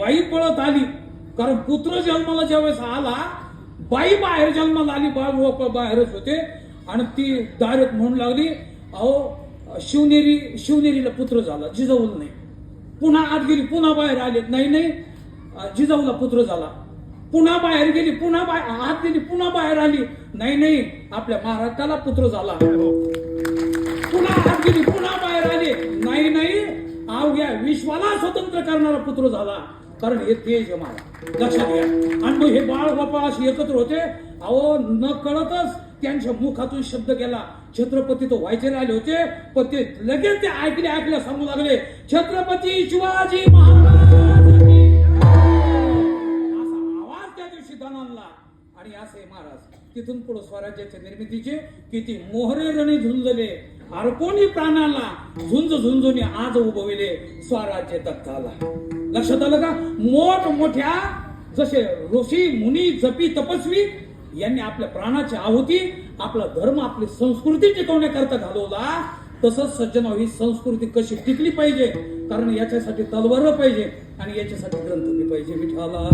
बाई पळत आली. कारण पुत्र जन्माला ज्यावेळेस आला बाई बाहेर जन्माला आली बाळ बाहेरच होते. आणि ती डायरेक्ट म्हणू लागली अहो शिवनेरी शिवनेरीला पुत्र झाला जिजाऊला नाही. पुन्हा आत गेली पुन्हा बाहेर आले नाही नाही जिजाऊला पुत्र झाला. पुन्हा बाहेर गेली पुन्हा बाहेर आत गेली पुन्हा बाहेर आली. नाही नाही आपल्या महाराष्ट्राला पुत्र झाला. पुन्हा आत गेली पुन्हा बाहेर आली. नाही नाही अवघ्या विश्वाला स्वतंत्र करणारा पुत्र झाला. कारण हे तेज आहे मला लक्षात घ्या. आणि मग हे बाळ बापा असे एकत्र होते. अहो न कळतच त्यांच्या मुखातून शब्द गेला. छत्रपती तो व्हायचे राहिले होते पण ते लगेच ते ऐकले ऐकले सांगू लागले. छत्रपती शिवाजी महाराज असा आवाज त्या दिवशी दणाणला. आणि असे महाराज तिथून पुढे स्वराज्याच्या निर्मितीचे किती मोहरे रणी झुंजले. अर्पोणी प्राणाला झुंज झुंजून आज उभविले. स्वराज्य तख्ताला लक्षात आलं का? मोठ मोठ्या जसे ऋषी मुनी जपी तपस्वी यांनी आपल्या प्राणाची आहुती आपला धर्म आपली संस्कृती टिकवण्याकरता घालवला. तसंच सज्जनाव ही संस्कृती कशी टिकली पाहिजे? कारण याच्यासाठी तलवार पाहिजे आणि याच्यासाठी ग्रंथ पाहिजे विठाला